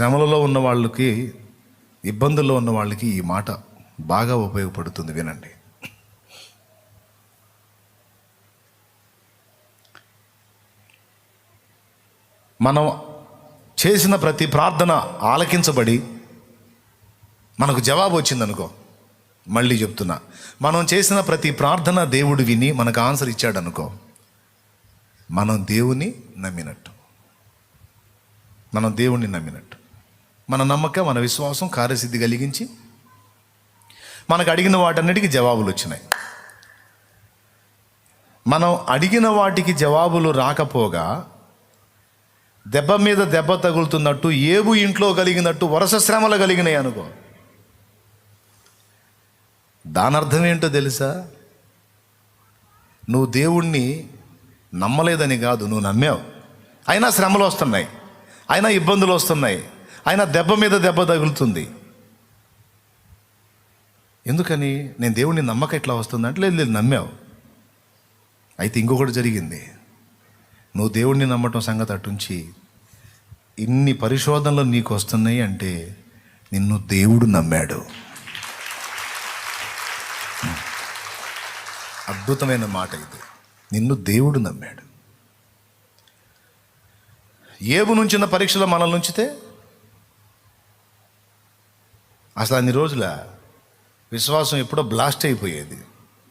శ్రమలలో ఉన్న వాళ్ళకి ఇబ్బందుల్లో ఉన్న వాళ్ళకి ఈ మాట బాగా ఉపయోగపడుతుంది వినండి. మనం చేసిన ప్రతి ప్రార్థన ఆలకించబడి మనకు జవాబు వచ్చిందనుకో మళ్ళీ చెప్తున్నా. మనం చేసిన ప్రతి ప్రార్థన దేవుడు విని మనకు ఆన్సర్ ఇచ్చాడనుకో మనం దేవుని నమ్మినట్టు. మనం దేవుణ్ణి నమ్మినట్టు. మన నమ్మకం మన విశ్వాసం కార్యసిద్ధి కలిగించి మనకు అడిగిన వాటన్నిటికీ జవాబులు వచ్చినాయి. మనం అడిగిన వాటికి జవాబులు రాకపోగా దెబ్బ మీద దెబ్బ తగులుతున్నట్టు ఏబు ఇంట్లో కలిగినట్టు వరుస శ్రమలు కలిగినాయి అనుకో. దాని అర్థం ఏంటో తెలుసా? నువ్వు దేవుణ్ణి నమ్మలేదని కాదు నువ్వు నమ్మావు. అయినా శ్రమలు వస్తున్నాయి. అయినా ఇబ్బందులు వస్తున్నాయి. అయినా దెబ్బ మీద దెబ్బ తగులుతుంది. ఎందుకని? నేను దేవుణ్ణి నమ్మక ఎట్లా వస్తుందంటే లేదు లేదు నమ్మావు. అయితే ఇంకొకటి జరిగింది. నువ్వు దేవుణ్ణి నమ్మటం సంగతి అటుంచి ఇన్ని పరిశోధనలు నీకు వస్తున్నాయి అంటే నిన్ను దేవుడు నమ్మాడు. అద్భుతమైన మాట ఇది. నిన్ను దేవుడు నమ్మాడు. ఏబు నుంచిన పరీక్షలో మనల్ని ఉంచితే అసలు అన్ని రోజుల విశ్వాసం ఎప్పుడో బ్లాస్ట్ అయిపోయేది.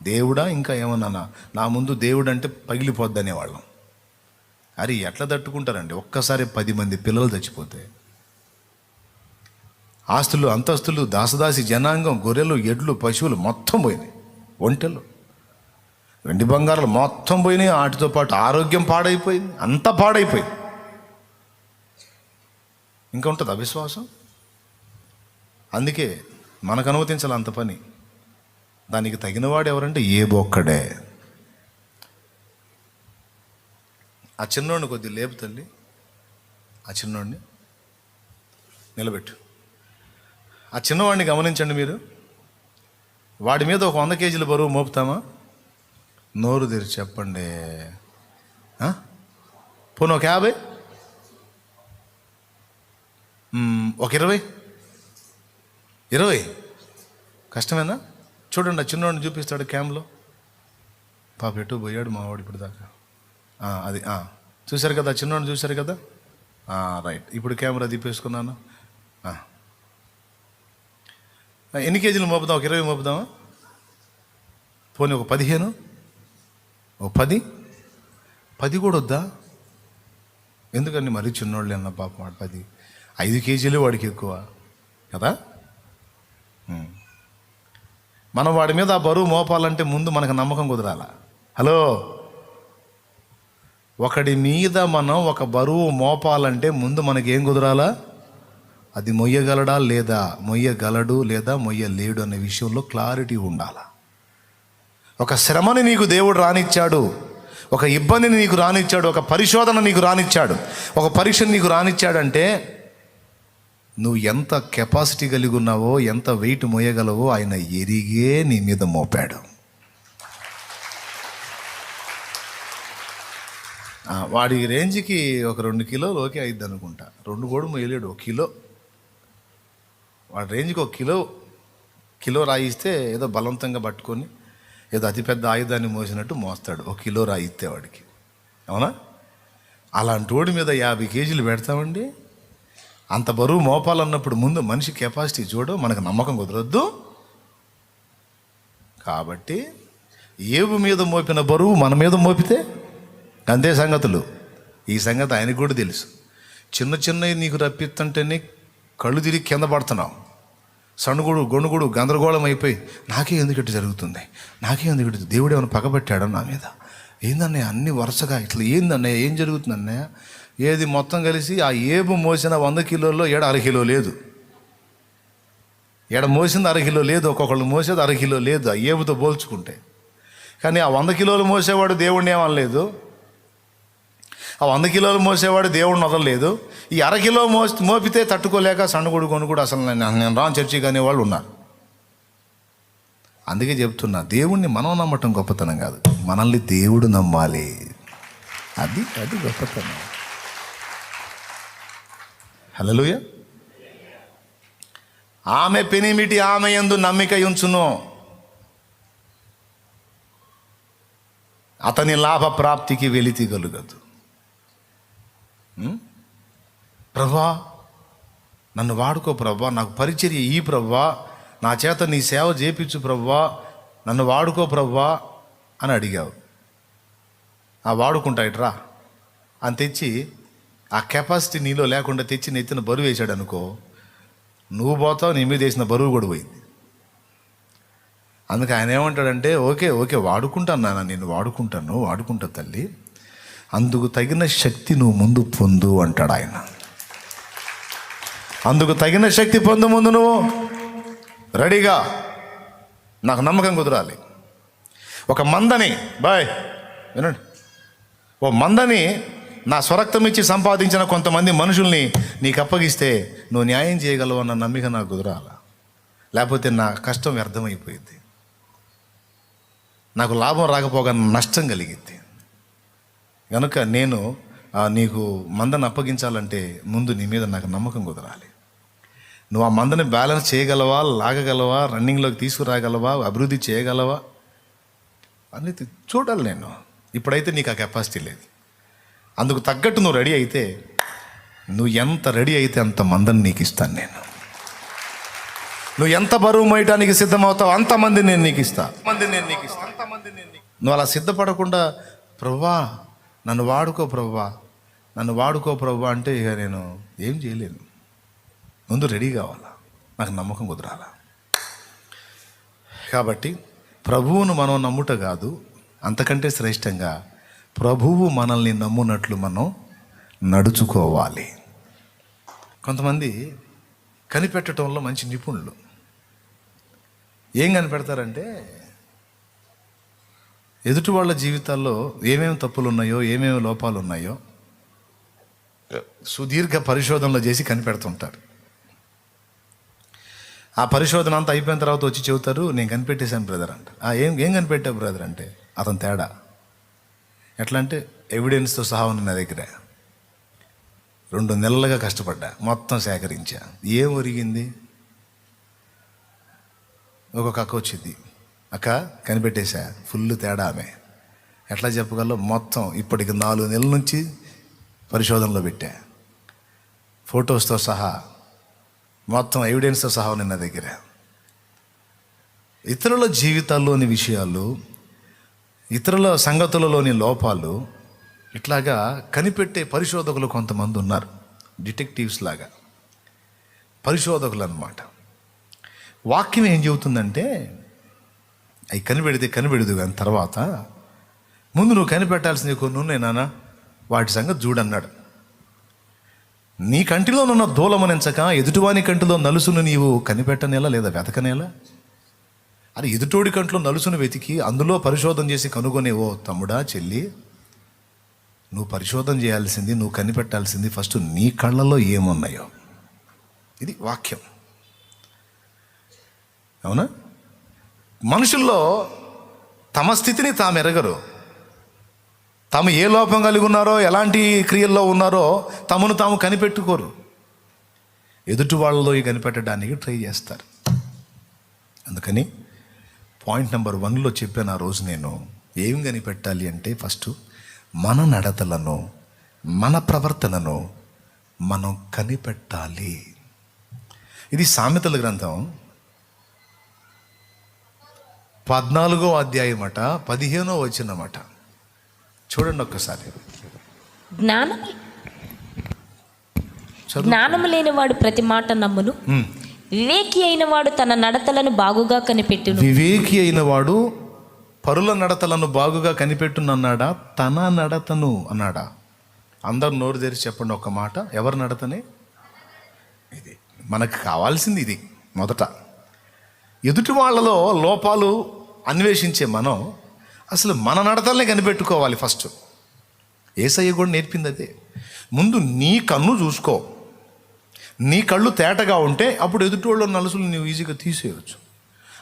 దేవుడా ఇంకా ఏమన్నా నా ముందు దేవుడు అంటే పగిలిపోద్ది అనేవాళ్ళం అరే ఎట్లా తట్టుకుంటారండి? ఒక్కసారి పది మంది పిల్లలు చచ్చిపోతే. ఆస్తులు అంతస్తులు దాసదాసి జనాంగం గొర్రెలు ఎడ్లు పశువులు మొత్తం పోయినాయి. ఒంటెలు. వెండి బంగారాలు మొత్తం పోయినాయి. వాటితో పాటు ఆరోగ్యం పాడైపోయింది. అంతా పాడైపోయింది. ఇంకా ఉంటుంది అవిశ్వాసం అందుకే మనకు అనుమతించాలి అంత పని. దానికి తగినవాడు ఎవరంటే ఏ బొక్కడే ఆ చిన్నోడిని కొద్ది లేపు తల్లి. ఆ చిన్నోడిని నిలబెట్టు. ఆ చిన్నవాడిని గమనించండి మీరు. వాడి మీద ఒక వంద కేజీల బరువు మోపుతామా? నోరు తెరిచి చెప్పండి. పోను ఒక యాభై? ఒక ఇరవై? ఇరవై. కష్టమేనా? చూడండి ఆ చిన్నవాడిని చూపిస్తాడు క్యామ్లో పాప ఎటు పోయాడు? మావాడు ఇప్పుడు దాకా అది చూశారు కదా చిన్నవాడిని చూశారు కదా? రైట్. ఇప్పుడు కెమెరా తిప్పేసుకున్నాను ఎన్ని కేజీలు మోపుదాం? ఒక ఇరవై మోపుదామా? పోనీ ఒక పదిహేను? ఓ పది? పది కూడా వద్దా? ఎందుకండి మరీ చిన్నోళ్ళు అన్న పాప వాడు పది? ఐదు కేజీలు వాడికి ఎక్కువ. కదా? మనం వాడి మీద ఆ బరువు మోపాలంటే ముందు మనకు నమ్మకం కుదరాల. హలో? ఒకడి మీద మనం ఒక బరువు మోపాలంటే ముందు మనకి ఏం కుదరాలా? అది మొయ్యగలడా లేదా? మొయ్యగలడు లేదా మొయ్యలేడు అనే విషయంలో క్లారిటీ ఉండాలా. ఒక శ్రమని నీకు దేవుడు రానిచ్చాడు. ఒక ఇబ్బందిని నీకు రానిచ్చాడు. ఒక పరిశోధన నీకు రానిచ్చాడు. ఒక పరీక్ష నీకు రానిచ్చాడంటే నువ్వు ఎంత కెపాసిటీ కలిగి ఉన్నావో ఎంత వెయిట్ మోయగలవో ఆయన ఎరిగే నీ మీద మోపాడు. వాడి రేంజ్కి ఒక రెండు కిలోలు ఓకే అయిద్ది అనుకుంటా. రెండు కూడా మోయలేడు ఒక కిలో. వాడి రేంజ్కి ఒక కిలో కిలో రాయిస్తే ఏదో బలవంతంగా పట్టుకొని ఏదో అతిపెద్ద ఆయుధాన్ని మోసినట్టు మోస్తాడు. ఒక కిలో రాయిస్తే వాడికి. అవునా? అలాంటి వాడి మీద యాభై కేజీలు పెడతామండి. అంత బరువు మోపాలన్నప్పుడు ముందు మనిషి కెపాసిటీ చూడు మనకు నమ్మకం కుదరద్దు. కాబట్టి ఏవు మీద మోపిన బరువు మన మీద మోపితే అంతే సంగతులు. ఈ సంగతి ఆయనకు కూడా తెలుసు. చిన్న చిన్నవి నీకు రప్పిస్తుంటేనే కళ్ళు తిరిగి కింద పడుతున్నావు. సణుగుడు గొణుగుడు గందరగోళం అయిపోయి నాకే ఎందుకు జరుగుతుంది? నాకే ఎందుకు దేవుడు ఏమైనా పగబెట్టాడు నా మీద? ఏందన్నయ్య అన్ని వరుసగా ఇట్లా ఏందన్నయ్య ఏం జరుగుతుంది అన్నయ్య ఏది మొత్తం కలిసి ఆ ఏబు మోసిన వంద కిలోల్లో ఏడ అరకిలో లేదు? ఏడ మోసింది అరకిలో లేదు ఒక్కొక్కళ్ళు మోసేది అరకిలో లేదు ఆ ఏబుతో పోల్చుకుంటే. కానీ ఆ వంద కిలోలు మోసేవాడు దేవుడిని ఏమనలేదు? ఆ వంద కిలోలు మోసేవాడు దేవుడిని వదలలేదు? ఈ అరకిలో మో మోపితే తట్టుకోలేక సన్నగుడు కొనుగుడు అసలు నేను నేను రాను చర్చి కానీ వాళ్ళు ఉన్నారు. అందుకే చెప్తున్నా దేవుణ్ణి మనం నమ్మటం గొప్పతనం కాదు. మనల్ని దేవుడు నమ్మాలి. అది అది గొప్పతనం. హలలుయ ఆమె పెనిమిటి ఆమె యందు నమ్మిక ఉంచును అతని లాభ ప్రాప్తికి వెలితి కలుగదు ప్రభా నన్ను వాడుకో ప్రభా నాకు పరిచర్య ఈ ప్రభా నా చేత నీ సేవ చేపించు ప్రభా నన్ను వాడుకో ప్రభా అని అడిగావు. ఆ వాడుకుంటాయిట్రా అని తెచ్చి ఆ కెపాసిటీ నీలో లేకుండా తెచ్చి నెత్తిన బరువు వేసాడు అనుకో నువ్వు పోతావు నీ మీద వేసిన బరువు కూడా పోయింది. అందుకే ఆయన ఏమంటాడంటే ఓకే ఓకే వాడుకుంటాను నాన్న నేను వాడుకుంటాను వాడుకుంటా తల్లి. అందుకు తగిన శక్తి నువ్వు ముందు పొందు అంటాడు ఆయన. అందుకు తగిన శక్తి పొందు ముందు నువ్వు రెడీగా. నాకు నమ్మకం కుదరాలి. ఒక మందని బాయ్ వినండి. ఓ మందని నా స్వరక్తం ఇచ్చి సంపాదించిన కొంతమంది మనుషుల్ని నీకు అప్పగిస్తే నువ్వు న్యాయం చేయగలవు అన్న నమ్మిక నాకు కుదరాల? లేకపోతే నా కష్టం వ్యర్థమైపోయింది నాకు లాభం రాకపోగా నష్టం కలిగింది కనుక నేను నీకు మందను అప్పగించాలంటే ముందు నీ మీద నాకు నమ్మకం కుదరాలి. నువ్వు ఆ మందని బ్యాలెన్స్ చేయగలవా లాగగలవా రన్నింగ్లోకి తీసుకురాగలవా అభివృద్ధి చేయగలవా? అనేది చూడాలి నేను. ఇప్పుడైతే నీకు ఆ కెపాసిటీ లేదు. అందుకు తగ్గట్టు నువ్వు రెడీ అయితే నువ్వు ఎంత రెడీ అయితే అంత మందని నీకు ఇస్తాను నేను. నువ్వు ఎంత బరువు మోయటానికి సిద్ధమవుతావు అంతమంది నేను నీకు ఇస్తా మంది నేను నీకు ఇస్తా నువ్వు అలా సిద్ధపడకుండా ప్రవ్వా నన్ను వాడుకో ప్రవ్వా నన్ను వాడుకో ప్రవ్వా అంటే ఇక నేను ఏం చేయలేను. ముందు రెడీ కావాలా? నాకు నమ్మకం కుదరాలా? కాబట్టి ప్రభువును మనం నమ్ముట కాదు అంతకంటే శ్రేష్టంగా ప్రభువు మనల్ని నమ్మునట్లు మనం నడుచుకోవాలి. కొంతమంది కనిపెట్టడంలో మంచి నిపుణులు. ఏం కనిపెడతారంటే ఎదుటి వాళ్ళ జీవితాల్లో ఏమేమి తప్పులు ఉన్నాయో ఏమేమి లోపాలు ఉన్నాయో సుదీర్ఘ పరిశోధనలు చేసి కనిపెడుతుంటారు. ఆ పరిశోధన అంతా అయిపోయిన తర్వాత వచ్చి చెబుతారు నేను కనిపెట్టేశాను బ్రదర్ అంట. "ఆ, ఏం ఏం కనిపెట్టావు బ్రదర్ అంటే అతను తేడా. ఎట్లా అంటే ఎవిడెన్స్తో సహా ఉంది నా దగ్గర. రెండు నెలలుగా కష్టపడ్డా మొత్తం సేకరించా. ఏం ఒరిగింది? ఒక అక్క వచ్చింది. అక్క కనిపెట్టేశా ఫుల్ తేడా ఆమె. ఎట్లా చెప్పగలవు మొత్తం ఇప్పటికి నాలుగు నెలల నుంచి పరిశోధనలో పెట్టా. ఫొటోస్తో సహా మొత్తం ఎవిడెన్స్తో సహా ఉంది నా దగ్గర. ఇతరుల జీవితాల్లోని విషయాలు ఇతరుల సంగతులలోని లోపాలు ఇట్లాగా కనిపెట్టే పరిశోధకులు కొంతమంది ఉన్నారు డిటెక్టివ్స్ లాగా. పరిశోధకులు అన్నమాట వాక్యం ఏం చెబుతుందంటే అవి కనిపెడితే కనిపెడదు కానీ తర్వాత ముందు నువ్వు కనిపెట్టాల్సింది కొన్ని ఉన్నాయి నాన్న వాటి సంగతి చూడన్నాడు. నీ కంటిలోనున్న దూలమనించక ఎదుటివాని కంటిలో నలుసును నీవు కనిపెట్టనేలా లేదా వెతకనేలా? అని ఎదుటోడి కంట్లో నలుసును వెతికి అందులో పరిశోధన చేసి కనుగొనే ఓ తమ్ముడా చెల్లి. నువ్వు పరిశోధన చేయాల్సింది నువ్వు కనిపెట్టాల్సింది ఫస్ట్ నీ కళ్ళలో ఏమున్నాయో. ఇది వాక్యం. అవునా? మనుషుల్లో తమ స్థితిని తాము ఎరగరు. తాము ఏ లోపం కలిగి ఉన్నారో ఎలాంటి క్రియల్లో ఉన్నారో తమను తాము కనిపెట్టుకోరు. ఎదుటి వాళ్ళలో కనిపెట్టడానికి ట్రై చేస్తారు. అందుకని పాయింట్ నెంబర్ వన్లో చెప్పాను ఆ రోజు నేను. ఏం కనిపెట్టాలి అంటే ఫస్ట్ మన నడతలను మన ప్రవర్తనను మనం కనిపెట్టాలి. ఇది సామెతల గ్రంథం. పద్నాలుగో అధ్యాయం అట పదిహేనో వచ్చినమాట చూడండి ఒక్కసారి. జ్ఞానం జ్ఞానము లేనివాడు ప్రతి మాట నమ్మును. వివేకి అయిన వాడు తన నడతలను బాగుగా కనిపెట్టు వివేకి అయిన వాడు పరుల నడతలను బాగుగా కనిపెట్టునన్నాడా తన నడతను అన్నాడా? అందరు నోరు తెరిచి చెప్పండి ఒక మాట. ఎవరి నడతనే? ఇది. మనకు కావాల్సింది ఇది మొదట. ఎదుటి వాళ్ళలో లోపాలు అన్వేషించే మనం అసలు మన నడతల్ని కనిపెట్టుకోవాలి ఫస్ట్. ఏసయ్య కూడా నేర్పింది అదే. ముందు నీ కన్ను చూసుకో. నీ కళ్ళు తేటగా ఉంటే అప్పుడు ఎదుటోళ్ళ నలుసులు నువ్వు ఈజీగా తీసేయవచ్చు.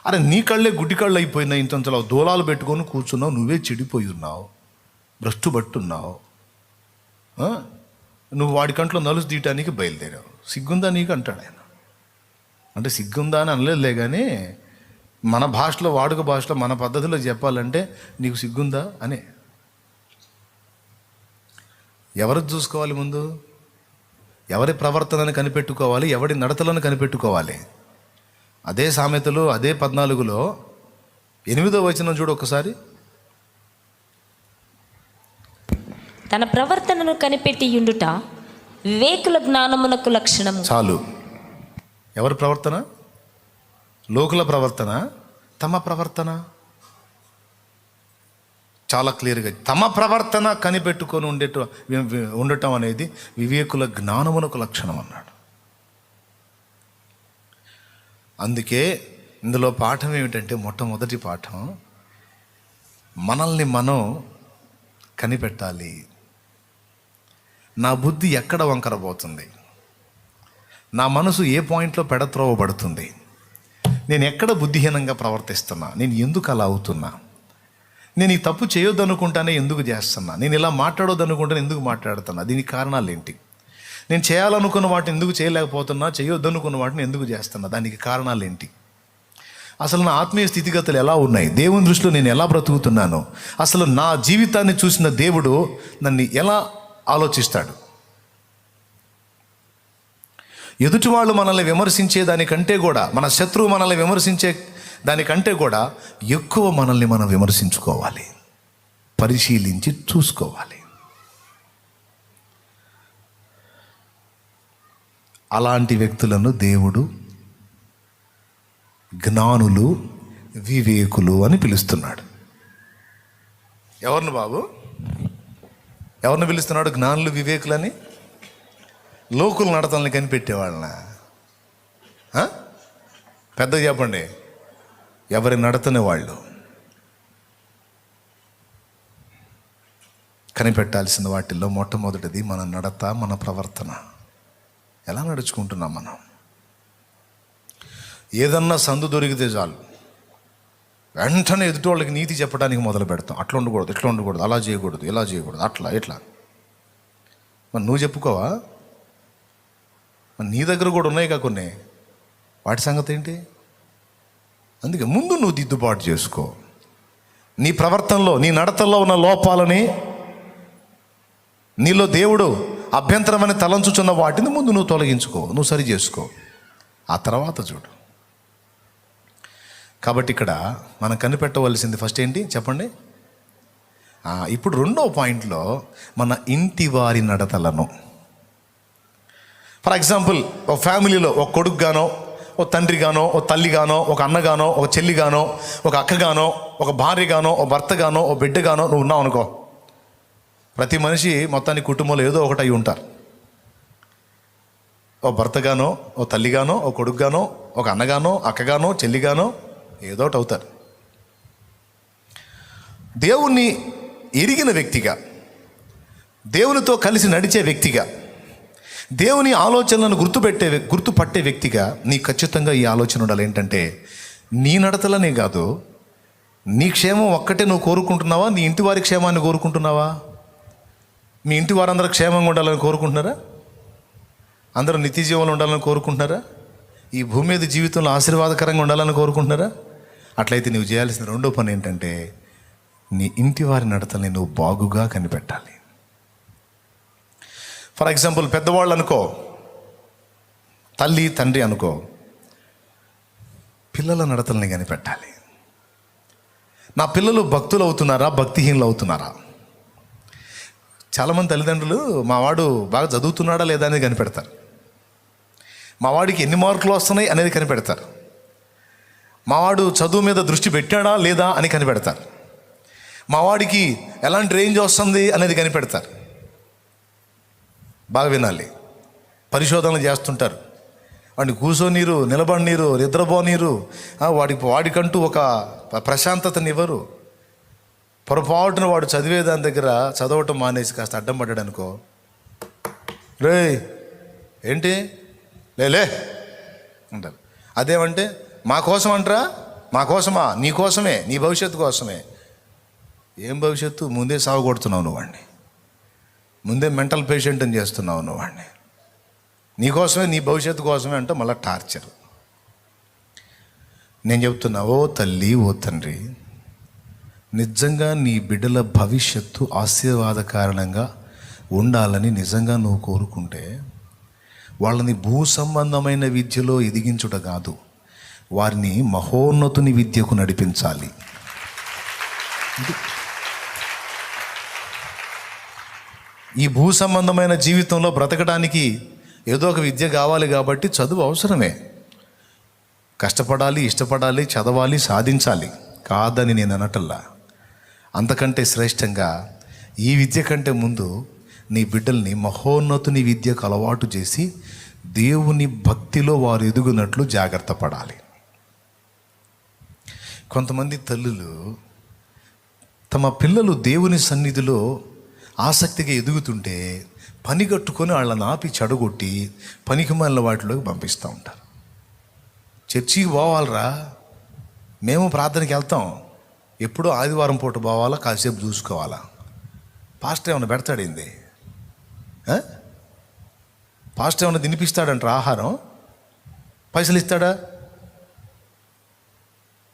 అరే నీ కళ్ళే గుడ్డి కళ్ళు అయిపోయినాయి ఇంతంతలో దూలాలు పెట్టుకొని కూర్చున్నావు నువ్వే చెడిపోయి ఉన్నావు భ్రష్టు పట్టున్నావు నువ్వు వాడి కంట్లో నలుసు తీయటానికి బయలుదేరావు. సిగ్గుందా నీకు? అంటాడు ఆయన. అంటే సిగ్గుందా అని అనలేదులే కానీ మన భాషలో వాడుక భాషలో మన పద్ధతిలో చెప్పాలంటే నీకు సిగ్గుందా? అనే. ఎవరు చూసుకోవాలి ముందు? ఎవరి ప్రవర్తనను కనిపెట్టుకోవాలి ఎవరి నడతలను కనిపెట్టుకోవాలి. అదే సామెతలు అదే పద్నాలుగులో ఎనిమిదో వచనం చూడు ఒకసారి. తన ప్రవర్తనను కనిపెట్టి యుండుట వివేకుల జ్ఞానమునకు లక్షణము. చాలు. ఎవరి ప్రవర్తన? లోకుల ప్రవర్తన? తమ ప్రవర్తన? చాలా క్లియర్గా తమ ప్రవర్తన కనిపెట్టుకొని ఉండేట ఉండటం అనేది వివేకుల జ్ఞానమునకు లక్షణం అన్నాడు. అందుకే ఇందులో పాఠం ఏమిటంటే మొట్టమొదటి పాఠం మనల్ని మనం కనిపెట్టాలి. నా బుద్ధి ఎక్కడ వంకరబోతుంది నా మనసు ఏ పాయింట్లో పెడత్రోవబడుతుంది నేను ఎక్కడ బుద్ధిహీనంగా ప్రవర్తిస్తున్నా? నేను ఎందుకు అలా అవుతున్నా? నేను ఈ తప్పు చేయొద్దు అనుకుంటానే ఎందుకు చేస్తున్నా? నేను ఇలా మాట్లాడొద్దు అనుకుంటానే ఎందుకు మాట్లాడుతున్నా? దీనికి కారణాలు ఏంటి? నేను చేయాలనుకున్న వాటిని ఎందుకు చేయలేకపోతున్నా? చేయొద్దు అనుకున్న వాటిని ఎందుకు చేస్తున్నా? దానికి కారణాలు ఏంటి? అసలు నా ఆత్మీయ స్థితిగతులు ఎలా ఉన్నాయి? దేవుని దృష్టిలో నేను ఎలా బ్రతుకుతున్నాను? అసలు నా జీవితాన్ని చూసిన దేవుడు నన్ను ఎలా ఆలోచిస్తాడు? ఎదుటివాళ్ళు మనల్ని విమర్శించే దానికంటే కూడా మన శత్రువు మనల్ని విమర్శించే దానికంటే కూడా ఎక్కువ మనల్ని మనం విమర్శించుకోవాలి. పరిశీలించి చూసుకోవాలి. అలాంటి వ్యక్తులను దేవుడు జ్ఞానులు వివేకులు అని పిలుస్తున్నాడు. ఎవరిని బాబు? ఎవరిని పిలుస్తున్నాడు జ్ఞానులు వివేకులని? లోకులు నడతల్ని కనిపెట్టేవాళ్ళన? పెద్ద చెప్పండి. ఎవరి నడతని వాళ్ళు కనిపెట్టాల్సిన వాటిల్లో మొట్టమొదటిది మన నడత మన ప్రవర్తన. ఎలా నడుచుకుంటున్నాం మనం? ఏదన్నా సందు దొరికితే చాలు. వెంటనే ఎదుటోళ్ళకి నీతి చెప్పడానికి మొదలు పెడతాం. అట్లా ఉండకూడదు ఇట్లా ఉండకూడదు అలా చేయకూడదు ఇలా చేయకూడదు అట్లా ఇట్లా. మరి నువ్వు చెప్పుకోవా? మరి నీ దగ్గర కూడా ఉన్నాయి కొన్ని? వాటి సంగతి ఏంటి? అందుకే ముందు నువ్వు దిద్దుబాటు చేసుకో. నీ ప్రవర్తనలో నీ నడతల్లో ఉన్న లోపాలని నీలో దేవుడు అభ్యంతరమని తలంచుచున్న వాటిని ముందు నువ్వు తొలగించుకో నువ్వు సరి చేసుకో. ఆ తర్వాత చూడు. కాబట్టి ఇక్కడ మనం కనిపెట్టవలసింది ఫస్ట్ ఏంటి? చెప్పండి. ఇప్పుడు రెండో పాయింట్లో మన ఇంటి వారి నడతలను. ఫర్ ఎగ్జాంపుల్ ఒక ఫ్యామిలీలో ఒక కొడుకు గానో ఓ తండ్రిగానో ఓ తల్లిగానో ఒక అన్నగానో ఒక చెల్లిగానో ఒక అక్కగానో ఒక భార్యగానో ఓ భర్తగానో ఓ బిడ్డగానో నువ్వు ఉన్నావు అనుకో. ప్రతి మనిషి మొత్తానికి కుటుంబంలో ఏదో ఒకటి అయి ఉంటారు. ఓ భర్తగానో ఓ తల్లిగానో ఓ కొడుకుగానో ఒక అన్నగానో అక్కగానో చెల్లిగానో ఏదో ఒకటి అవుతారు. దేవుణ్ణి ఎరిగిన వ్యక్తిగా దేవునితో కలిసి నడిచే వ్యక్తిగా దేవుని ఆలోచనలను గుర్తుపెట్టే గుర్తుపట్టే వ్యక్తిగా నీ ఖచ్చితంగా ఈ ఆలోచన ఉండాలి. ఏంటంటే నీ నడతలనే కాదు నీ క్షేమం ఒక్కటే నువ్వు కోరుకుంటున్నావా? నీ ఇంటి వారి క్షేమాన్ని కోరుకుంటున్నావా? మీ ఇంటి వారందరూ క్షేమంగా ఉండాలని కోరుకుంటున్నారా? అందరూ నిత్య జీవంలో ఉండాలని కోరుకుంటున్నారా? ఈ భూమి మీద జీవితంలో ఆశీర్వాదకరంగా ఉండాలని కోరుకుంటున్నారా? అట్లయితే నువ్వు చేయాల్సిన రెండో పని ఏంటంటే నీ ఇంటి వారి నడతల్ని నువ్వు బాగుగా కనిపెట్టాలి. ఫర్ ఎగ్జాంపుల్ పెద్దవాళ్ళు అనుకో తల్లి తండ్రి అనుకో పిల్లల నడతల్ని కనిపెట్టాలి నా పిల్లలు భక్తులు అవుతున్నారా భక్తిహీనులు అవుతున్నారా చాలామంది తల్లిదండ్రులు మా వాడు బాగా చదువుతున్నాడా లేదా అనేది కనిపెడతారు. మా వాడికి ఎన్ని మార్కులు వస్తున్నాయి అనేది కనిపెడతారు. మా వాడు చదువు మీద దృష్టి పెట్టాడా లేదా అని కనిపెడతారు. మా వాడికి ఎలాంటి రేంజ్ వస్తుంది అనేది కనిపెడతారు. బాగా వినాలి. పరిశోధనలు చేస్తుంటారు. వాడిని కూర్చోనీరు నిలబడినీరు నిద్రపోనీరు వాడికి వాడికంటూ ఒక ప్రశాంతతనివ్వరు పొరపాటున వాడు చదివే దాని దగ్గర చదవటం మానేసి కాస్త అడ్డం పడ్డాడు అనుకో రే ఏంటి లేలే అంటారు. అదేమంటే మా కోసం అంటారా? మా కోసమా? నీ కోసమే నీ భవిష్యత్తు కోసమే. ఏం భవిష్యత్తు? ముందే సాగు కొడుతున్నావు నువ్వు వాడిని. ముందే మెంటల్ పేషెంట్ అని చేస్తున్నావు నువ్వు వాడిని నీకోసమే నీ భవిష్యత్తు కోసమే అంటే మళ్ళీ టార్చర్. నేను చెప్తున్నా ఓ తల్లి ఓ తండ్రి నిజంగా నీ బిడ్డల భవిష్యత్తు ఆశీర్వాద కారణంగా ఉండాలని నిజంగా నువ్వు కోరుకుంటే వాళ్ళని భూ సంబంధమైన విద్యలో ఎదిగించుట కాదు వారిని మహోన్నతుని విద్యకు నడిపించాలి. ఈ భూ సంబంధమైన జీవితంలో బ్రతకడానికి ఏదో ఒక విద్య కావాలి కాబట్టి చదువు అవసరమే. కష్టపడాలి ఇష్టపడాలి చదవాలి సాధించాలి కాదని నేను అనటల్లా అంతకంటే శ్రేష్టంగా ఈ విద్య కంటే ముందు నీ బిడ్డల్ని మహోన్నతుని విద్యకు అలవాటు చేసి దేవుని భక్తిలో వారు ఎదుగునట్లు జాగ్రత్త పడాలి. కొంతమంది తల్లులు తమ పిల్లలు దేవుని సన్నిధిలో ఆసక్తిగా ఎదుగుతుంటే పని కట్టుకొని వాళ్ళని ఆపి చెడగొట్టి పనికి మళ్ళీ వాటిలోకి పంపిస్తూ ఉంటారు. చర్చికి పోవాలరా. మేము ప్రార్థనకి వెళ్తాం. ఎప్పుడో ఆదివారం పూట పోవాలా కాసేపు చూసుకోవాలా? పాస్టర్ ఏమైనా పెడతాడేంది పాస్టర్ ఏమైనా తినిపిస్తాడంటారు ఆహారం? పైసలు ఇస్తాడా?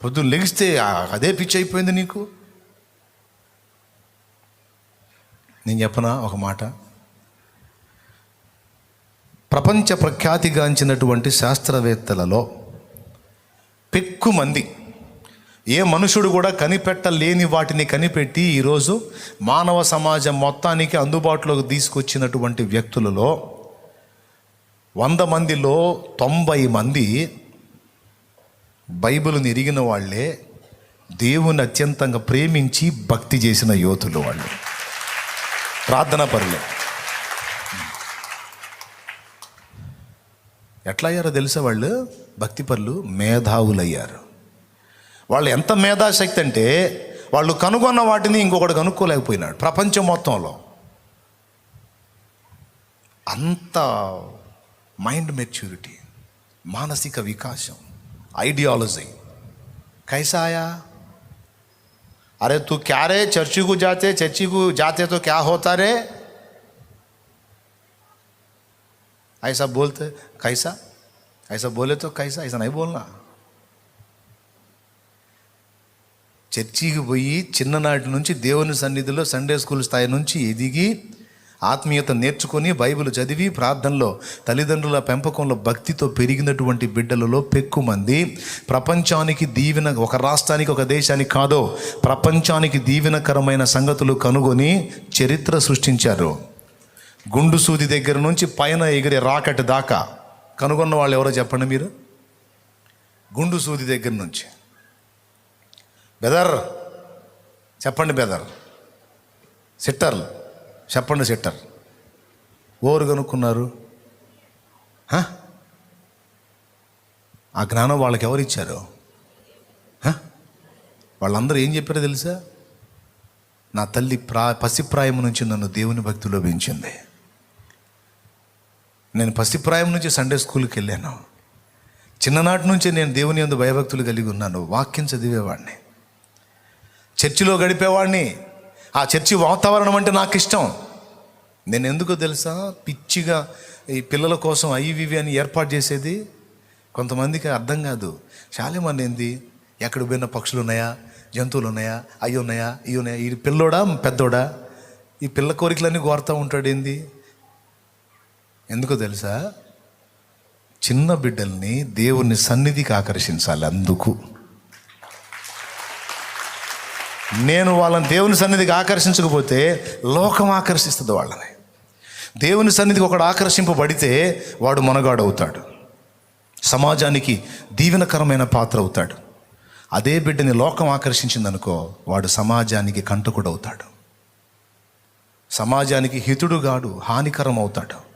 పొద్దున్న లెగిస్తే అదే పిచ్చి అయిపోయింది నీకు? నేను చెప్పనా ఒక మాట? ప్రపంచ ప్రఖ్యాతిగాంచినటువంటి శాస్త్రవేత్తలలో పెక్కు మంది. ఏ మనుషుడు కూడా కనిపెట్టలేని వాటిని కనిపెట్టి ఈరోజు మానవ సమాజం మొత్తానికి అందుబాటులోకి తీసుకొచ్చినటువంటి వ్యక్తులలో వంద మందిలో తొంభై మంది బైబిల్ని ఎరిగిన వాళ్ళే దేవుని అత్యంతంగా ప్రేమించి భక్తి చేసిన యోధులు వాళ్ళు. ప్రార్థనా పరులే ఎట్లా అయ్యారో తెలిసే వాళ్ళు? భక్తి పరులు మేధావులయ్యారు. వాళ్ళు ఎంత మేధాశక్తి అంటే వాళ్ళు కనుగొన్న వాటిని ఇంకొకటి కనుక్కోలేకపోయినాడు ప్రపంచం మొత్తంలో. అంత మైండ్ మెచ్యూరిటీ మానసిక వికాసం ఐడియాలజీ. కైసాయా? अरे तू क्या रे चर्ची को जाते चर्ची को जाते तो क्या होता रे ऐसा बोलते कैसा ऐसा बोले तो कैसा ऐसा नहीं बोलना చర్చికి పోయి చిన్ననాటి నుంచి దేవుని సన్నిధిలో సండే స్కూల్ స్థాయి నుంచి ఎదిగి ఆత్మీయత నేర్చుకొని బైబిల్ చదివి ప్రార్థనలో తల్లిదండ్రుల పెంపకంలో భక్తితో పెరిగినటువంటి బిడ్డలలో పెక్కు మంది ప్రపంచానికి దీవెన ఒక రాష్ట్రానికి ఒక దేశానికి కాదో ప్రపంచానికి దీవెనకరమైన సంగతులు కనుగొని చరిత్ర సృష్టించారు. గుండు సూది దగ్గర నుంచి పైన ఎగిరే రాకెట్ దాకా. కనుగొన్న వాళ్ళు ఎవరో చెప్పండి మీరు? గుండు సూది దగ్గర నుంచి. బెదర్ చెప్పండి బెదర్. సిట్టర్లు చెప్పండి సిట్టర్ ఓరు కనుక్కున్నారు. ఆ జ్ఞానం వాళ్ళకి ఎవరు ఇచ్చారు? హ? వాళ్ళందరూ ఏం చెప్పారో తెలుసా? నా తల్లి ప్రా పసిప్రాయం నుంచి నన్ను దేవుని భక్తిలో పెంచింది. నేను పసిప్రాయం నుంచి సండే స్కూల్కి వెళ్ళాను. చిన్ననాటి నుంచి నేను దేవుని యందు భయభక్తులు కలిగి ఉన్నాను. వాక్యం చదివేవాడిని. చర్చిలో గడిపేవాడిని. ఆ చర్చి వాతావరణం అంటే నాకు ఇష్టం నేను ఎందుకో తెలుసా? పిచ్చిగా ఈ పిల్లల కోసం ఐవివి అని ఏర్పాటు చేసేది కొంతమందికి అర్థం కాదు. శాలిమన్ ఏంది? ఎక్కడ పోయిన పక్షులు ఉన్నాయా జంతువులు ఉన్నాయా అవి ఉన్నాయా ఇవి ఉన్నాయా ఈ పిల్లోడా? పెద్దోడా? ఈ పిల్ల కోరికలన్నీ కోరుతూ ఉంటాడు ఏంది? ఎందుకో తెలుసా? చిన్న బిడ్డల్ని దేవుని సన్నిధికి ఆకర్షించాలి అందుకు. నేను వాళ్ళని దేవుని సన్నిధికి ఆకర్షించకపోతే లోకం ఆకర్షిస్తుంది వాళ్ళని. దేవుని సన్నిధికి ఒకడు ఆకర్షింపబడితే వాడు మనగాడు అవుతాడు సమాజానికి దీవెనకరమైన పాత్ర అవుతాడు. అదే బిడ్డని లోకం ఆకర్షించిందనుకో వాడు సమాజానికి కంటకుడవుతాడు. సమాజానికి హితుడుగాడు హానికరం అవుతాడు